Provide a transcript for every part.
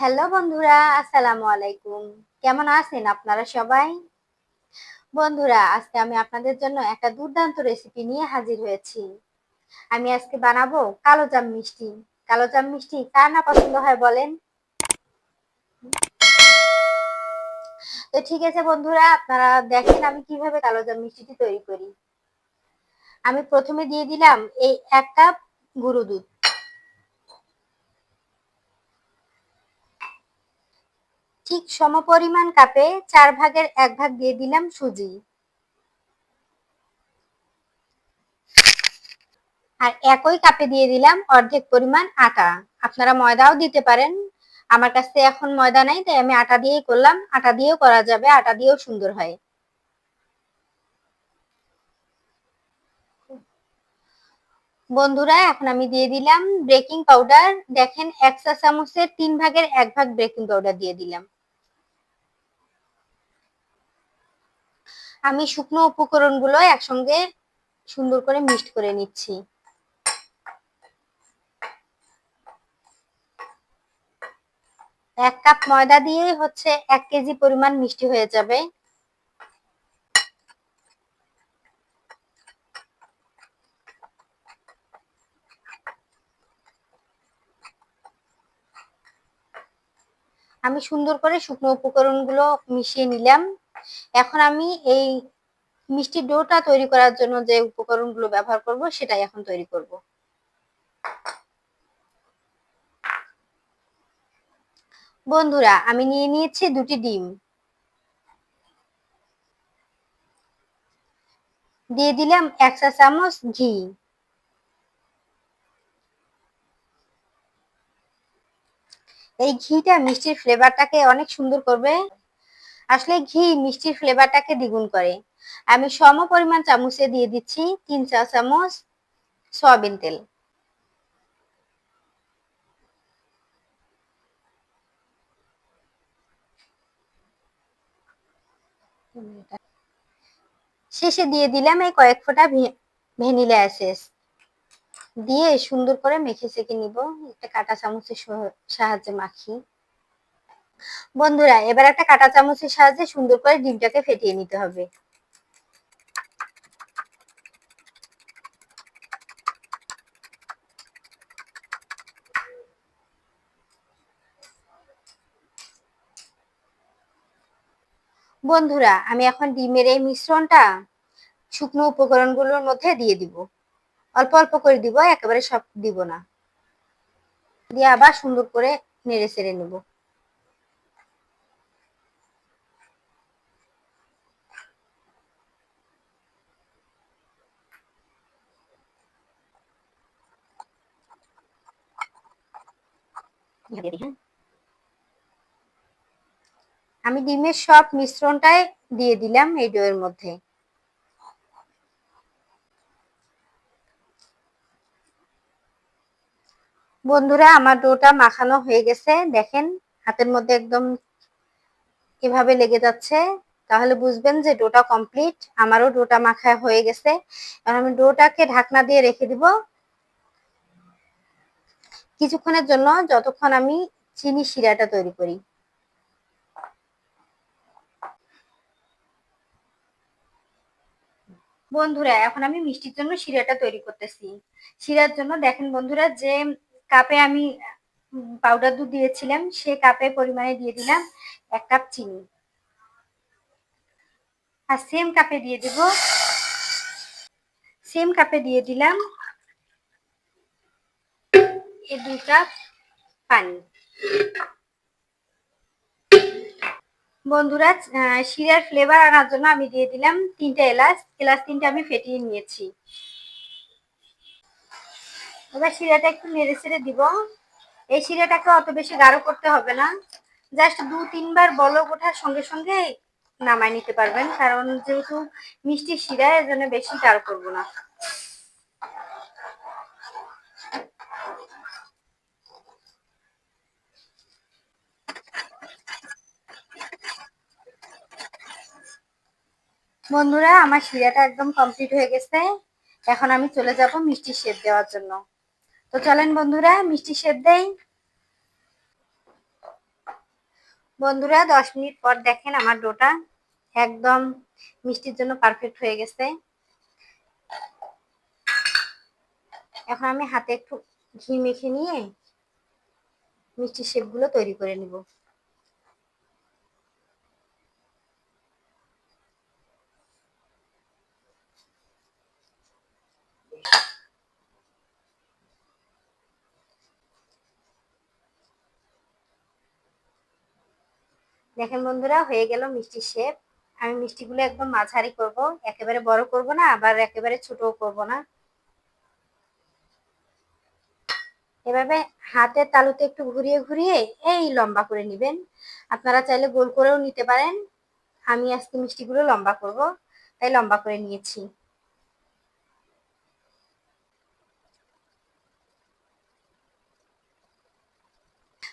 Hello বন্ধুরা, আসসালামু আলাইকুম। কেমন আছেন আপনারা সবাই? বন্ধুরা, আজকে আমি আপনাদের জন্য একটা দুর্দান্ত রেসিপি নিয়ে হাজির হয়েছি। আমি আজকে বানাবো কালো জাম মিষ্টি। কালো জাম মিষ্টি কার না পছন্দ হয় বলেন? তো ঠিক আছে বন্ধুরা, আপনারা দেখেন আমি কীভাবে কালো জাম মিষ্টিটি তৈরি করি। আমি প্রথমে দিয়ে দিলাম এই এক কাপ গুঁড়ো দুধ। ঠিক সমপরিমাণ কাপে চার ভাগের এক ভাগ দিয়ে দিলাম সুজি। আর একই কাপে দিয়ে দিলাম অর্ধেক পরিমাণ আটা। আপনারা ময়দাও দিতে পারেন। আমার কাছে এখন ময়দা নাই, তাই আমি আটা দিয়েই করলাম। আটা দিয়েও করা যাবে, আটা দিয়েও সুন্দর হয়। বন্ধুরা, এখন আমি দিয়ে দিলাম বেকিং পাউডার। দেখেন, এক চা চামচের তিন ভাগের এক ভাগ বেকিং পাউডার দিয়ে দিলাম। আমি শুকনো উপকরণগুলো একসঙ্গে সুন্দর করে মিক্সড করে নিচ্ছি। এক কাপ ময়দা দিয়ে হচ্ছে এক কেজি পরিমাণ মিষ্টি হয়ে যাবে। আমি সুন্দর করে শুকনো উপকরণগুলো মিশিয়ে নিলাম। এখন আমি এই মিষ্টি ডোটা তৈরি করার জন্য যে উপকরণগুলো ব্যবহার করব, সেটাই এখন তৈরি করব। বন্ধুরা, আমি নিয়ে নিয়েছি দুটি ডিম। দিয়ে দিলাম এক চা চামচ ঘি। এই ঘিটা মিষ্টির ফ্লেভারটাকে অনেক সুন্দর করবে। আসলে ঘি মিষ্টির ফ্লেভারটাকে দ্বিগুণ করে। আমি সম পরিমাণ চামচে দিয়ে দিচ্ছি তিন চা চামচ সয়াবিন তেল। শেষে দিয়ে দিলাম এই কয়েক ফোঁটা ভ্যানিলা এসেস দিয়ে সুন্দর করে মেখে সেকে নিব। একটা কাটা চামচের সাহায্যে মাখি। বন্ধুরা, এবার একটা কাটা চামচের সাহায্যে সুন্দর করে ডিমটাকে ফেটিয়ে নিতে হবে। বন্ধুরা, আমি এখন ডিমের এই মিশ্রণটা শুকনো উপকরণগুলোর মধ্যে দিয়ে দিব। অল্প অল্প করে দিব, একেবারে সব দিব না। দিয়ে আবার সুন্দর করে নেড়ে চেড়ে নেব। আমি ডিমের সব মিশ্রণটাই দিয়ে দিলাম এই ডোয়ের মধ্যে। বন্ধুরা, আমার ডোটা মাখানো হয়ে গেছে। দেখেন, হাতের মধ্যে একদম কীভাবে লেগে যাচ্ছে। তাহলে বুঝবেন যে ডোটা কমপ্লিট। আমারও ডোটা মাখা হয়ে গেছে। আমি ডোটাকে ঢাকনা দিয়ে রেখে দিব। কিছুক্ষণের জন্য যতক্ষণ আমি চিনি শিরাটা তৈরি করি। বন্ধুরা, এখন আমি মিষ্টির জন্য শিরাটা তৈরি করতেছি। শিরার জন্য দেখেন বন্ধুরা, যে কাপে আমি পাউডার দুধ দিয়েছিলাম, সে কাপে পরিমাণে দিয়ে দিলাম এক কাপ চিনি। আর সেম কাপে দিয়ে দেব সেম কাপে দিয়ে দিলাম এ দুই কাপ পানি। বন্ধুরা শিরার ফ্লেভার আনার জন্য আমি দিয়ে দিলাম তিনটা এলাচ। এলাচ তিনটা আমি ফেটিয়ে নিয়েছি। এবার শিরাটা একটু নেড়ে ছেড়ে দিব। এই শিরাটাকে অত বেশি গাঢ় করতে হবে না। জাস্ট দু, তিনবার বলক ওঠার সঙ্গে সঙ্গে নামাই নিতে পারবেন। কারণ যেহেতু মিষ্টি শিরা এর জন্য বেশি গাঢ় করব না। বন্ধুরা, আমার শিরাটা একদম কমপ্লিট হয়ে গেছে। এখন আমি চলে যাব মিষ্টি শেপ দেওয়ার জন্য। তো চলেন বন্ধুরা, মিষ্টি শেপ দেই। বন্ধুরা, দশ মিনিট পর দেখেন আমার ডোটা একদম মিষ্টির জন্য পারফেক্ট হয়ে গেছে। এখন আমি হাতে একটু ঘি মেখে নিয়ে মিষ্টির শেপগুলো তৈরি করে নিব। দেখেন বন্ধুরা, হয়ে গেল মিষ্টির শেপ। আমি মিষ্টিগুলো একদম মাঝারি করব, একেবারে বড় করব না, আবার একেবারে ছোটও করব না। এভাবে হাতের তালুতে একটু ঘুরিয়ে ঘুরিয়ে এই লম্বা করে নেবেন। আপনারা চাইলে গোল করেও নিতে পারেন। আমি আজকে মিষ্টিগুলো লম্বা করব, তাই লম্বা করে নিয়েছি।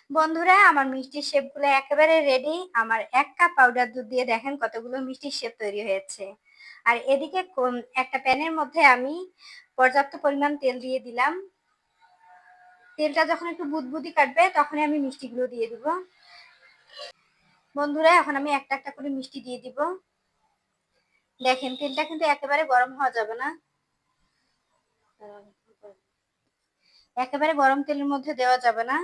বন্ধুরা, আমার মিষ্টির শেপগুলো একেবারে রেডি আমার এক কাপ পাউডার দুধ দিয়ে দেখেন কতগুলো মিষ্টির শেপ তৈরি হয়েছে। আর এদিকে একটা প্যানের মধ্যে আমি পর্যাপ্ত পরিমাণ তেল দিয়ে দিলাম। তেলটা যখন একটু বুদবুদি কাটবে, তখনই আমি মিষ্টিগুলো দিয়ে দিব। বন্ধুরা, এখন আমি একটা একটা করে মিষ্টি দিয়ে দিব। দেখেন, তেলটা কিন্তু একেবারে গরম হওয়া যাবে না। একেবারে গরম তেলের মধ্যে দেওয়া যাবে না।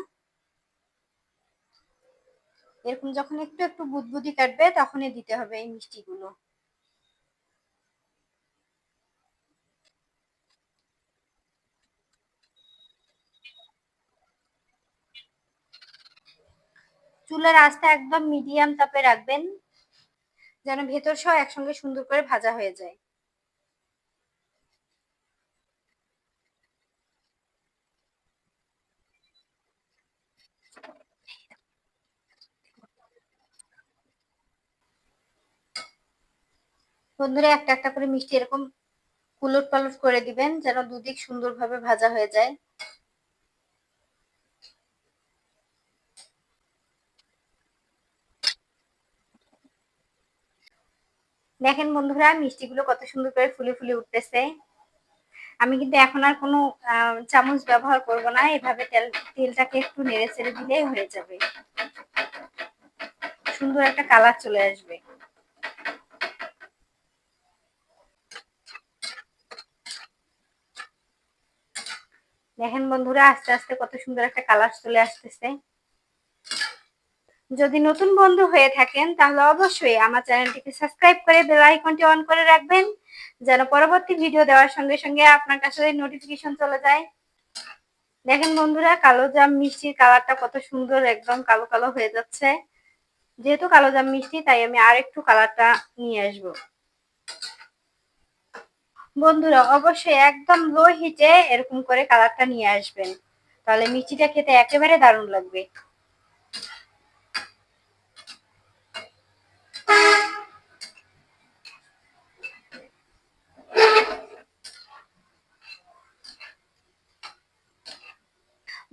এরকম যখন একটু একটু বুদবুদি কাটবে, তখনই দিতে হবে এই মিষ্টিগুলো। চুলার আস্তে একদম মিডিয়াম তাপে রাখবেন, যেন ভেতর সহ একসঙ্গে সুন্দর করে ভাজা হয়ে যায়। বন্ধুরা, একটা একটা করে মিষ্টি এরকম কুলট পালট করে দিবেন, যেন দুদিক সুন্দরভাবে ভাজা হয়ে যায়। দেখেন বন্ধুরা, মিষ্টিগুলো কত সুন্দর করে ফুলে ফুলে উঠতেছে। আমি কিন্তু এখন আর কোনো চামচ ব্যবহার করব না, এভাবে তেল, তেলটাকে একটু নেড়ে চেড়ে দিলেই হয়ে যাবে। সুন্দর একটা কালার চলে আসবে। দেখেন বন্ধুরা, আস্তে আস্তে কত সুন্দর একটা কালার চলে আসতেছে। যদি নতুন বন্ধু হয়ে থাকেন, তাহলে অবশ্যই আমার চ্যানেলটিকে সাবস্ক্রাইব করে বেল আইকনটি অন করে রাখবেন, যেন পরবর্তী ভিডিও দেওয়ার সঙ্গে সঙ্গে আপনার কাছে নোটিফিকেশন চলে যায়। দেখেন বন্ধুরা, কালো জাম মিষ্টির কালারটা কত সুন্দর, একদম কালো কালো হয়ে যাচ্ছে। যেহেতু কালো জাম মিষ্টি, তাই আমি আর একটু কালারটা নিয়ে আসব। বন্ধুরা, অবশ্যই একদম লো হিটে এরকম করে কালারটা নিয়ে আসবেন। তাহলে মিষ্টিটা খেতে একেবারে দারুণ লাগবে।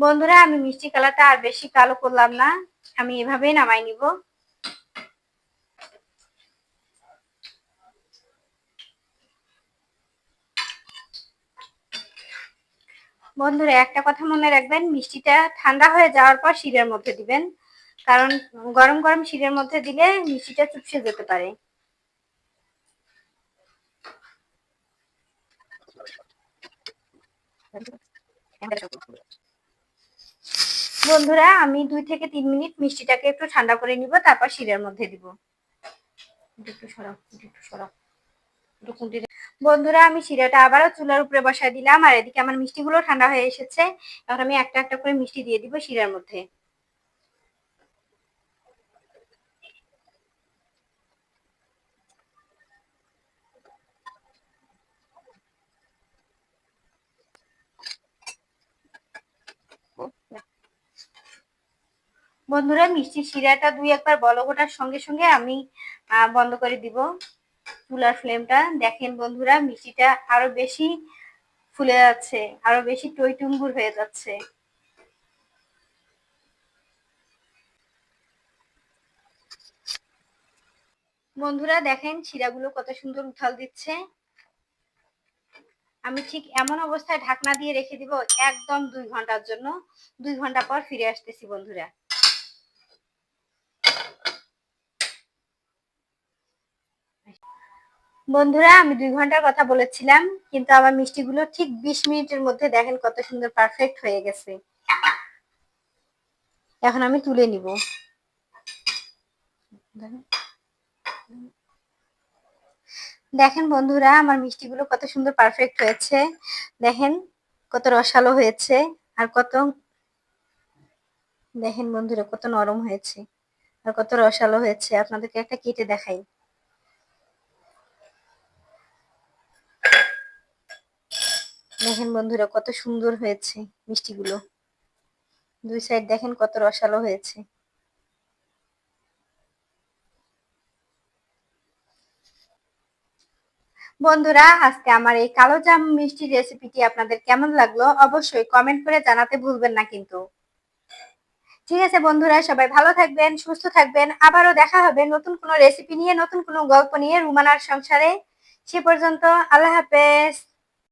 বন্ধুরা, আমি মিষ্টি কালারটা আর বেশি কালো করলাম না। আমি এভাবেই নামাই নিব। বন্ধুরা, একটা কথা মনে রাখবেন, মিষ্টিটা ঠান্ডা হয়ে যাওয়ার পর শিরের মধ্যে দিবেন। কারণ গরম গরম শিরের মধ্যে দিলে মিষ্টিটা চুপসে যেতে পারে। বন্ধুরা, আমি দুই থেকে তিন মিনিট মিষ্টিটাকে একটু ঠান্ডা করে নিব, তারপর শিরের মধ্যে দিব। একটু সরাও একটু সরাও বন্ধুরা, আমি শিরাটা আবারও চুলার উপরে বসায় দিলাম, আর এদিকে আমার মিষ্টিগুলো ঠান্ডা হয়ে এসেছে। এখন আমি একটা একটা করে মিষ্টি দিয়ে দিব শিরার মধ্যে। বন্ধুরা মিষ্টি শিরাটা দুই একবার বলক ওঠার সঙ্গে সঙ্গে আমি বন্ধ করে দিব। চুলার ফ্লেমটা। দেখেন বন্ধুরা, মিষ্টিটা আরও বেশি ফুলে যাচ্ছে, আরও বেশি টইটুম্বুর হয়ে যাচ্ছে। বন্ধুরা, দেখেন শিরাগুলো কত সুন্দর উথাল দিচ্ছে। আমি ঠিক এমন অবস্থায় ঢাকনা দিয়ে রেখে দিব একদম দুই ঘণ্টার জন্য। দুই ঘণ্টা পর ফিরে আসতেছি বন্ধুরা। বন্ধুরা, আমি দুই ঘণ্টার কথা বলেছিলাম, কিন্তু আমার মিষ্টিগুলো ঠিক বিশ মিনিটের মধ্যে দেখেন কত সুন্দর পারফেক্ট হয়ে গেছে। এখন আমি তুলে নিব। দেখেন বন্ধুরা, আমার মিষ্টিগুলো কত সুন্দর পারফেক্ট হয়েছে। দেখেন কত রসালো হয়েছে আর কত, দেখেন বন্ধুরা কত নরম হয়েছে আর কত রসালো হয়েছে। আপনাদেরকে একটা কেটে দেখাই। দেখেন বন্ধুরা, কত সুন্দর হয়েছে মিষ্টিগুলো। দুই সাইড দেখেন কত রসালো হয়েছে। বন্ধুরা, আজকে আমার এই কালো জাম মিষ্টি রেসিপিটি আপনাদের কেমন লাগল অবশ্যই কমেন্ট করে জানাতে ভুলবেন না কিন্তু। ঠিক আছে বন্ধুরা, সবাই ভালো থাকবেন, সুস্থ থাকবেন। আবারও দেখা হবে নতুন কোনো রেসিপি নিয়ে, নতুন কোনো গল্প নিয়ে রুমানার সংসারে। সে পর্যন্ত আল্লাহ হাফেজ।